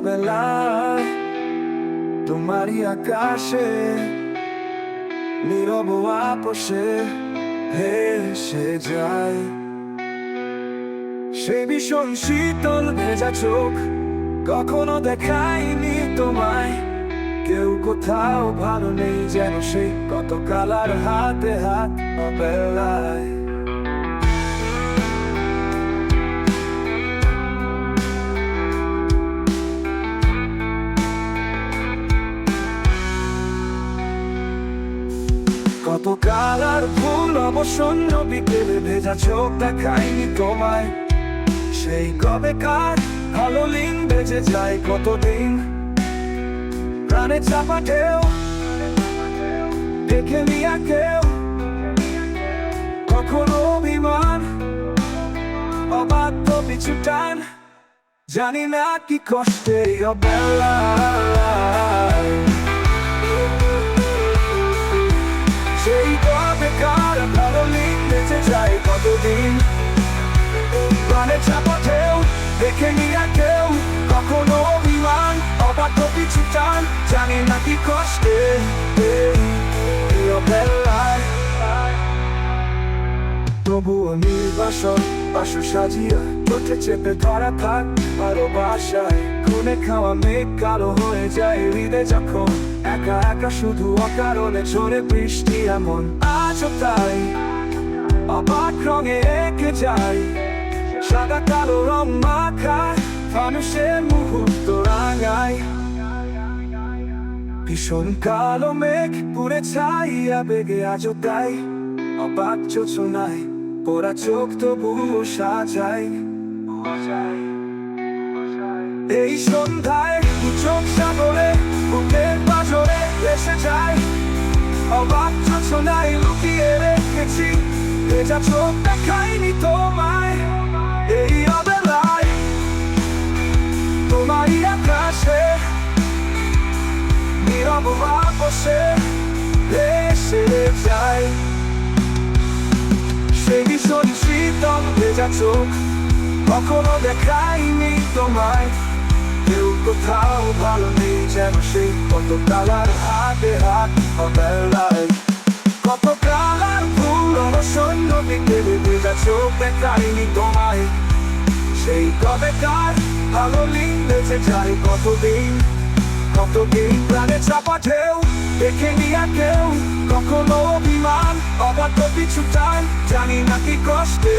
বেলায় তোমারই আকাশে নীরব আপোষে ভেসে যায় সে ভীষণ শীতল ভেজা চোখ কখনো দেখায়নি তোমায় কেউ কোথাও ভালো নেই যেন সেই কত কালার হাতে হাত বেলায় কত কালার ফুল অবসন্ন বিকেলে ভেজা চোখ দেখায়নি তোমায়। সেই কবে কার ভালো লিং বেজে যায় কতদিন? প্রাণে চাপা ঢেউ, দেখে নিয়া কেউ। কখনো অভিমান, অবাধ্য পিছু টান। জানি না কি কষ্টে অবেলায় চাপা দেখে নিয়া কেউ কখনো অভিমান, অবাধ্য পিছু টান জানি না কি কষ্টে। তবুও নির্বাসন, বাসু সাজিয়া চোখে চেপে ধরা থাক ভালোবাসায় খুনে খাওয়া মেঘ কালো হয়ে যায় হৃদে যখন। একা একা শুধু অকারণে ঝরে বৃষ্টি এমন। আজও তাই, অবাক রঙে এঁকে যায় সাদা কালো রং মাখা, মানুষের মুহূর্ত রাঙায় ভীষণ কালো মেঘ পুরে ছাইয়া বেগে আজও তাই। অবাক যোচনায় পোড়া চোখ তবু এই সন্ধ্যায় চোখ সাগরে, বুকের এসে যায় লুকিয়ে রেখেছি চোখ দেখায়নি নীরব বসে এসে যায় সেই ভীষণ শীতল ভেজা চোখ কখনো দেখাইনি তোমায় কেউ কোথাও ভালো নেই যেন সেই কত কালার হাতে হাত অবেলায় কত কালার ফুল অবসন্ন বিকেলে ভেজা চোখ দেখাইনি তোমায় সেই কবে কার ভালো লিং বেঁচে যায় কতদিন প্রাণে চাপা ঢেউ, দেখে নিয়া কেউ, কখনো অভিমান, অবাধ্য পিছু টান জানি নাকি কষ্টে।